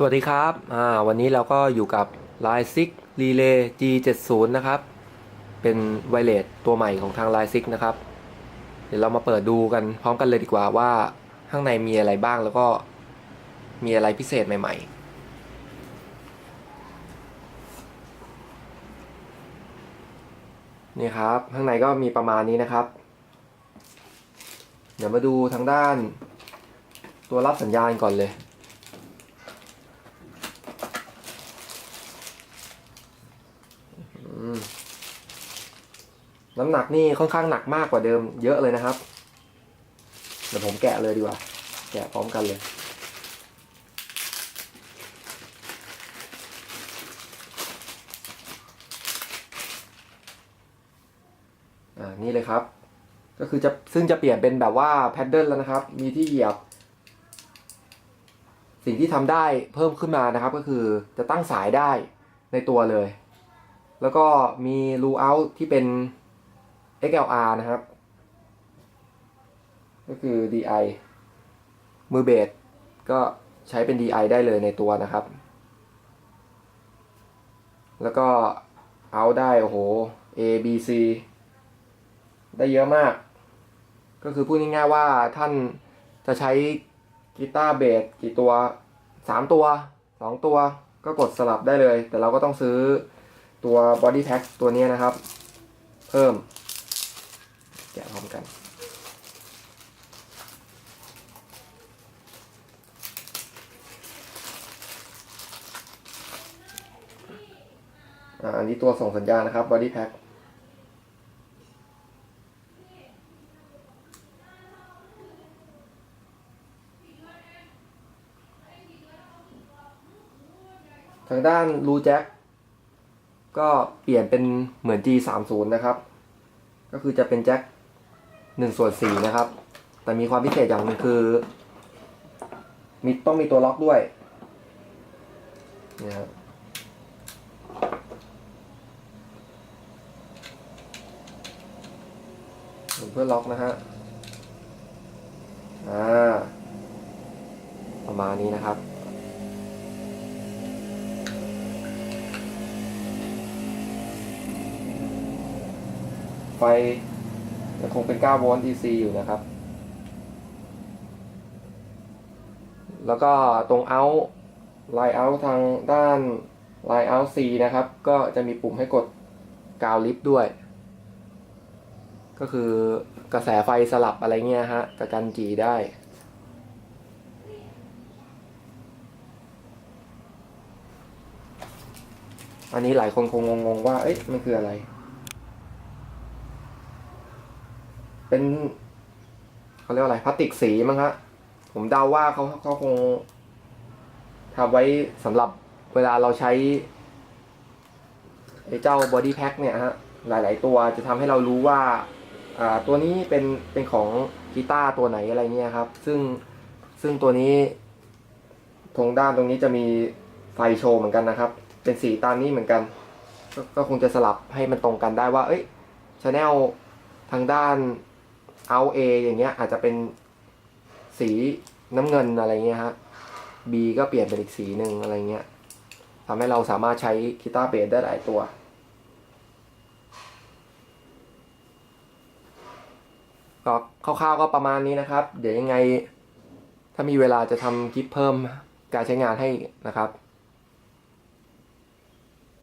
สวัสดีครับวันนี้เราก็อยู่กับ l i ซิก Relay G70 นะครับ เป็นไวเลสตัวใหม่ของทาง l i ซิกนะครับ เดี๋ยวเรามาเปิดดูกันพร้อมกันเลยดีกว่าว่าข้างในมีอะไรบ้างแล้วก็มีอะไรพิเศษใหม่ ๆนี่ครับข้างในก็มีประมาณนี้นะครับ เดี๋ยวมาดูทางด้าน ตัวรับสัญญาณก่อนเลย น้ำหนักนี่ค่อนข้างหนักมากกว่าเดิมเยอะเลยนะครับ เดี๋ยวผมแกะเลยดีกว่า แกะพร้อมกันเลยอ่านี่เลยครับ ก็คือจะซึ่งจะเปลี่ยนเป็นแบบว่าแพดเดิลแล้วนะครับ มีที่เหยียบ สิ่งที่ทำได้เพิ่มขึ้นมานะครับ ก็คือจะตั้งสายได้ในตัวเลย แล้วก็มีรูเอาที่เป็น XLR นะครับ ก็คือ DI มือเบสก็ใช้เป็น DI ได้เลยในตัวนะครับ แล้วก็เอาได้โอ้โห A B C ได้เยอะมาก ก็คือพูดง่ายๆว่าท่านจะใช้กีตาร์เบสกี่ตัว 3 ตัว 2 ตัวก็กดสลับได้เลย แต่เราก็ต้องซื้อตัว body pack ตัวนี้นะครับ เพิ่ม อัน อันนี้ตัวส่งสัญญาณนะครับ body pack ทางด้านรูแจ็คก็เปลี่ยนเป็นเหมือน G30 นะครับ ก็คือจะเป็นแจ็ค 1ส่วน4นะครับ แต่มีความพิเศษอย่างหนึ่งคือ มีต้องมีตัวล็อกด้วยนี่ครับเพื่อล็อกนะฮะ อ่า ประมาณนี้นะครับ ไฟ ยังคงเป็น 9 โวลต์ DC อยู่นะครับ แล้วก็ตรงเอาไลน์เอาทางด้านไลน์เอา C นะครับ ก็จะมีปุ่มให้กดกาวลิฟต์ด้วย ก็คือกระแสไฟสลับอะไรเงี้ยฮะกระจันจีได้อันนี้หลายคนคงงงว่า เอ๊ะ มันคืออะไร เป็นเขาเรียกว่าอะไรพลาสติกสีมั้งฮะผมเดาว่าเขาเขาคงทำไว้สำหรับเวลาเราใช้ไอ้เจ้าบอดี้แพ็คเนี่ยฮะหลาย ๆ ตัวจะทำให้เรารู้ว่าอ่าตัวนี้เป็นเป็นของกีตาร์ตัวไหนอะไรเงี้ยครับ ซึ่งซึ่งตัวนี้ตรงด้านตรงนี้จะมีไฟโชว์เหมือนกันนะครับ เป็นสีตามนี้เหมือนกันก็ก็คงจะสลับให้มันตรงกันได้ว่า เอ้ยชาแนลทางด้าน เอาเออย่างเงี้ยอาจจะเป็นสีน้ำเงินอะไรเงี้ยฮะ B ก็เปลี่ยนเป็นอีกสีหนึ่งอะไรเงี้ยทำให้เราสามารถใช้กีตาร์เบสได้หลายตัว ก็คร่าวๆก็ประมาณนี้นะครับ เดี๋ยวยังไง ถ้ามีเวลาจะทำคลิปเพิ่มการใช้งานให้นะครับ